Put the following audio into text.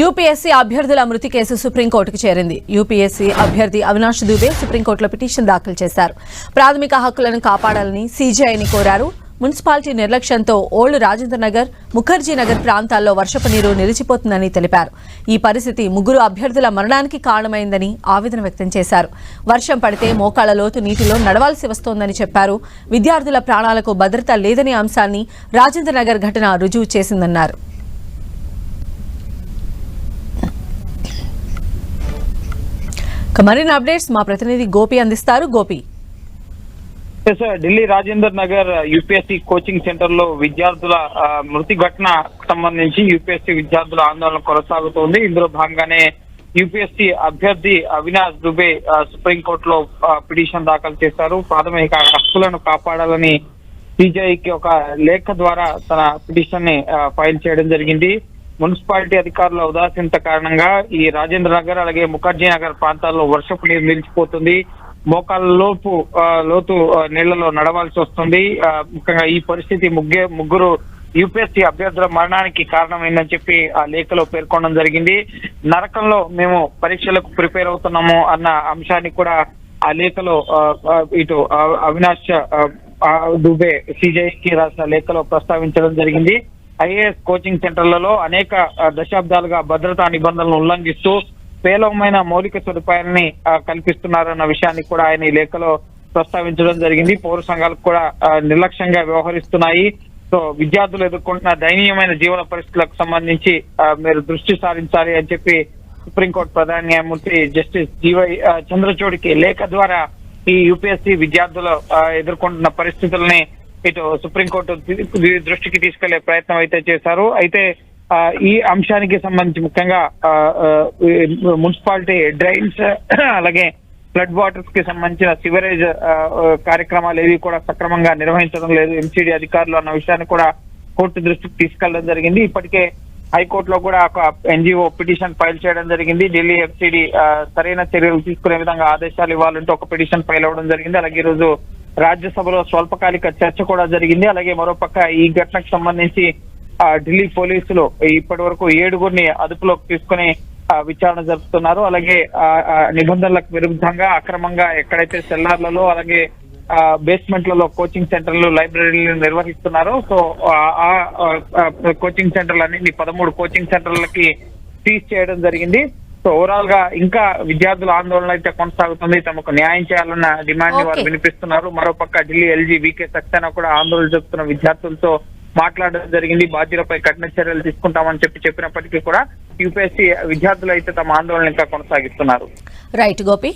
UPSC అభ్యర్థుల మృతి case సుప్రీంకోర్టుకు చేరింది. యూపీఎస్సీ అభ్యర్థి అవినాష్ దుబే సుప్రీంకోర్టులో పిటిషన్ దాఖలు చేశారు. ప్రాథమిక హక్కులను కాపాడాలని సీజీఐని కోరారు. మున్సిపాలిటీ నిర్లక్ష్యంతో ఓల్డ్ రాజేంద్ర నగర్ ముఖర్జీ నగర్ ప్రాంతాల్లో వర్షపు నీరు నిలిచిపోతుందని తెలిపారు. ఈ పరిస్థితి ముగ్గురు అభ్యర్థుల మరణానికి కారణమైందని ఆవేదన వ్యక్తం చేశారు. వర్షం పడితే మోకాళ్ళ లోతు నీటిలో నడవాల్సి వస్తోందని చెప్పారు. విద్యార్థుల ప్రాణాలకు భద్రత లేదనే అంశాన్ని రాజేంద్ర నగర్ ఘటన రుజువు చేసిందన్నారు. మరిన్ని అప్డేట్స్ మా ప్రతినిధి గోపి అందిస్తారు. Gopi. Sir, Delhi Rajender Nagar UPSC coaching సెంటర్లో విద్యార్థుల మృతి ఘటన సంబంధించి యూపీఎస్సీ విద్యార్థుల ఆందోళన కొనసాగుతోంది. ఇందులో భాగంగానే యూపీఎస్సీ అభ్యర్థి అవినాష్ దుబే ఆ, సుప్రీంకోర్టులో పిటిషన్ దాఖలు చేశారు. ప్రాథమిక హక్కులను కాపాడాలని సిజైకి ఒక లేఖ ద్వారా తన పిటిషన్ని ఫైల్ చేయడం జరిగింది. మున్సిపాలిటీ అధికారుల ఉదాసీనత కారణంగా ఈ రాజేంద్ర నగర్ అలాగే ముఖర్జీ నగర్ ప్రాంతాల్లో వర్షపు నీరు నిలిచిపోతుంది. మోకాళ్ళ లోపు లోతు నీళ్ళలో నడవాల్సి వస్తుంది. ముఖ్యంగా ఈ పరిస్థితి ముగ్గే ముగ్గురు యూపీఎస్సీ అభ్యర్థుల మరణానికి కారణమైందని చెప్పి ఆ లేఖలో పేర్కొనడం జరిగింది. నరకంలో మేము పరీక్షలకు ప్రిపేర్ అవుతున్నాము అన్న అంశాన్ని కూడా ఆ లేఖలో ఇటు అవినాష్ దుబే సిజైకి రాసిన లేఖలో ప్రస్తావించడం జరిగింది. ఐఏఎస్ కోచింగ్ సెంటర్లలో అనేక దశాబ్దాలుగా భద్రతా నిబంధనలను ఉల్లంఘిస్తూ పేలవమైన మౌలిక సదుపాయాలని కల్పిస్తున్నారన్న విషయాన్ని కూడా ఆయన ఈ లేఖలో ప్రస్తావించడం జరిగింది. పౌర సంఘాలకు కూడా నిర్లక్ష్యంగా వ్యవహరిస్తున్నాయి. సో విద్యార్థులు ఎదుర్కొంటున్న దయనీయమైన జీవన పరిస్థితులకు సంబంధించి మీరు దృష్టి సారించాలి అని చెప్పి సుప్రీంకోర్టు ప్రధాన న్యాయమూర్తి జస్టిస్ జీవై చంద్రచూడికి లేఖ ద్వారా ఈ యూపీఎస్సీ విద్యార్థులు ఎదుర్కొంటున్న పరిస్థితుల్ని ఇటు సుప్రీంకోర్టు దృష్టికి తీసుకెళ్ళే ప్రయత్నం అయితే చేశారు. అయితే ఈ అంశానికి సంబంధించి ముఖ్యంగా మున్సిపాలిటీ డ్రైన్స్ అలాగే ఫ్లడ్ వాటర్స్కి సంబంధించిన సివరేజ్ కార్యక్రమాలు ఏవి కూడా సక్రమంగా నిర్వహించడం లేదు. ఎంసీడీ అధికారులు అన్న విషయాన్ని కూడా కోర్టు దృష్టికి తీసుకెళ్ళడం జరిగింది. ఇప్పటికే హైకోర్టులో కూడా ఒక ఎన్జిఓ పిటిషన్ ఫైల్ చేయడం జరిగింది. ఢిల్లీ ఎఫ్సిడి సరైన చర్యలు తీసుకునే విధంగా ఆదేశాలు ఇవ్వాలంటూ ఒక పిటిషన్ ఫైల్ అవ్వడం జరిగింది. అలాగే ఈ రోజు రాజ్యసభలో స్వల్పకాలిక చర్చ కూడా జరిగింది. అలాగే మరోపక్క ఈ ఘటనకు సంబంధించి ఆ, ఢిల్లీ పోలీసులు ఇప్పటి వరకు ఏడుగురిని అదుపులోకి తీసుకుని ఆ, విచారణ జరుపుతున్నారు. అలాగే ఆ, నిబంధనలకు విరుద్ధంగా అక్రమంగా ఎక్కడైతే సెల్లార్లలో అలాగే బేస్మెంట్లలో కోచింగ్ సెంటర్లు లైబ్రరీలు నిర్వహిస్తున్నారు సో ఆ, ఆ, కోచింగ్ సెంటర్లు అన్ని పదమూడు కోచింగ్ సెంటర్లకి సీజ్ చేయడం జరిగింది. సో ఓవరాల్గా ఇంకా విద్యార్థుల ఆందోళన అయితే కొనసాగుతుంది. తమకు న్యాయం చేయాలన్న డిమాండ్ని వారు. వినిపిస్తున్నారు. మరోపక్క ఢిల్లీ ఎల్జీ వికే సక్సేనా కూడా ఆందోళన చెప్తున్న విద్యార్థులతో మాట్లాడడం జరిగింది. బాధ్యులపై కఠిన చర్యలు తీసుకుంటామని చెప్పి చెప్పినప్పటికీ కూడా యూపీఎస్సీ విద్యార్థులు అయితే తమ ఆందోళన ఇంకా కొనసాగిస్తున్నారు. రైట్ గోపి.